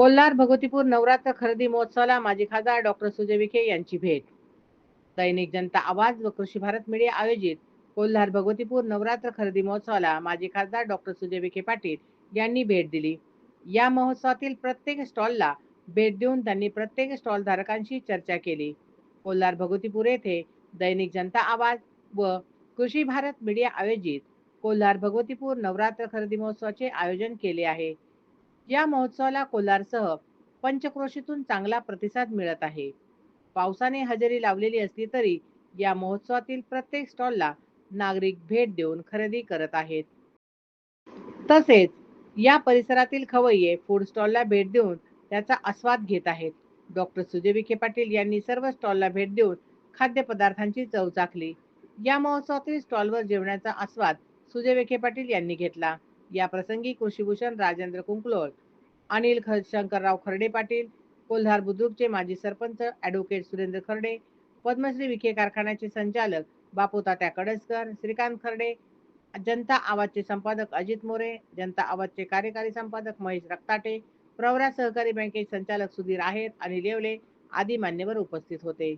कोल्हार भगवतीपूर नवरात्र खरेदी महोत्सवाला माजी खासदार डॉक्टर सुजय विखे यांची भेट. दैनिक जनता आवाज व कृषी भारत मीडिया आयोजित कोल्हार भगवतीपूर नवरात्र खरेदी महोत्सवाला माजी खासदार डॉक्टर सुजय विखे पाटील यांनी भेट दिली. या महोत्सवातील प्रत्येक स्टॉलला भेट देऊन त्यांनी प्रत्येक स्टॉल धारकांशी चर्चा केली. कोल्हार भगवतीपूर येथे दैनिक जनता आवाज व कृषी भारत मीडिया आयोजित कोल्हार भगवतीपूर नवरात्र खरेदी महोत्सवाचे आयोजन केले आहे. या महोत्सवाला कोलारसह पंचक्रोशीतून चांगला प्रतिसाद मिळत आहे. पावसाने हजेरी लावलेली असली तरी या महोत्सवातील प्रत्येक स्टॉलला नागरिक भेट देऊन खरेदी करत आहेत. तसेच या परिसरातील खवय्ये फूड स्टॉलला भेट देऊन त्याचा आस्वाद घेत आहेत. डॉक्टर सुजय विखे पाटील यांनी सर्व स्टॉलला भेट देऊन खाद्यपदार्थांची चव चाखली. या महोत्सवातील स्टॉलवर जेवणाचा आस्वाद सुजय विखे पाटील यांनी घेतला. या प्रसंगी कृषीभूषण राजेंद्र कुंकलोळ अनिल ख शंकरराव खर्डे पाटील कोल्हार बुद्रुकचे माजी सरपंच ॲडव्होकेट सुरेंद्र खर्डे पद्मश्री विखे कारखान्याचे संचालक बापू तात्या कडसकर श्रीकांत खर्डे जनता आवाजचे संपादक अजित मोरे जनता आवाजचे कार्यकारी संपादक महेश रक्ताटे प्रवरा सहकारी बँकेचे संचालक सुधीर आहेर आणि लेवले आदी मान्यवर उपस्थित होते.